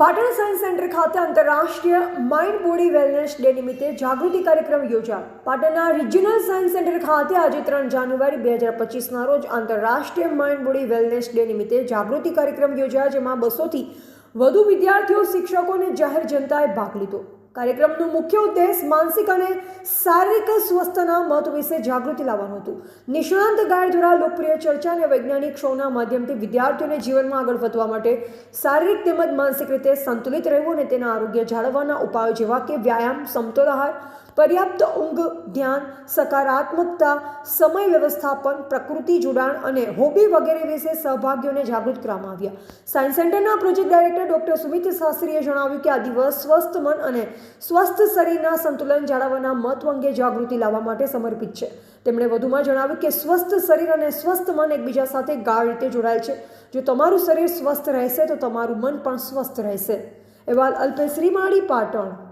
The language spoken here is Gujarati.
પાટણ સાયન્સ સેન્ટર ખાતે આંતરરાષ્ટ્રીય માઇન્ડ બોડી વેલનેસ ડે નિમિત્તે જાગૃતિ કાર્યક્રમ યોજાયો. પાટણના રિજિયનલ સાયન્સ સેન્ટર ખાતે આજે ત્રણ જાન્યુઆરી બે હજાર પચીસના રોજ આંતરરાષ્ટ્રીય માઇન્ડ બોડી વેલનેસ ડે નિમિત્તે જાગૃતિ કાર્યક્રમ યોજાયો, જેમાં બસોથી વધુ વિદ્યાર્થીઓ શિક્ષકો અને જાહેર જનતાએ ભાગ લીધો. કાર્યક્રમનો મુખ્ય ઉદ્દેશ માનસિક અને શારીરિક સ્વસ્થના મહત્વ વિશે જાગૃતિ લાવવાનું હતું. નિષ્ણાંત ગાઈડ દ્વારા લોકપ્રિય ચર્ચા અને વૈજ્ઞાનિક શોના માધ્યમથી વિદ્યાર્થીઓને જીવનમાં આગળ વધવા માટે શારીરિક તેમજ માનસિક રીતે સંતુલિત રહેવું અને તેના આરોગ્ય જાળવવાના ઉપાયો જેવા કે વ્યાયામ, સમતોલ આહાર, પર્યાપ્ત ઊંઘ, ધ્યાન, સકારાત્મકતા, સમય વ્યવસ્થાપન, પ્રકૃતિ જોડાણ અને હોબી વગેરે વિશે સહભાગીઓને જાગૃત કરવામાં આવ્યા. સાયન્સ સેન્ટરના પ્રોજેક્ટ ડાયરેક્ટર ડોક્ટર સુમિત શાસ્ત્રીએ જણાવ્યું કે આ દિવસ સ્વસ્થ મન અને સ્વસ્થ શરીરના સંતુલન જાળવવાના મહત્વ અંગે જાગૃતિ લાવવા માટે સમર્પિત છે. તેમણે વધુમાં જણાવ્યું કે સ્વસ્થ શરીર અને સ્વસ્થ મન એકબીજા સાથે ગાઢ રીતે જોડાયેલ છે. જો તમારું શરીર સ્વસ્થ રહેશે, તો તમારું મન પણ સ્વસ્થ રહેશે. અહેવાલ અલ્પેશ શ્રીમાળી, પાટણ.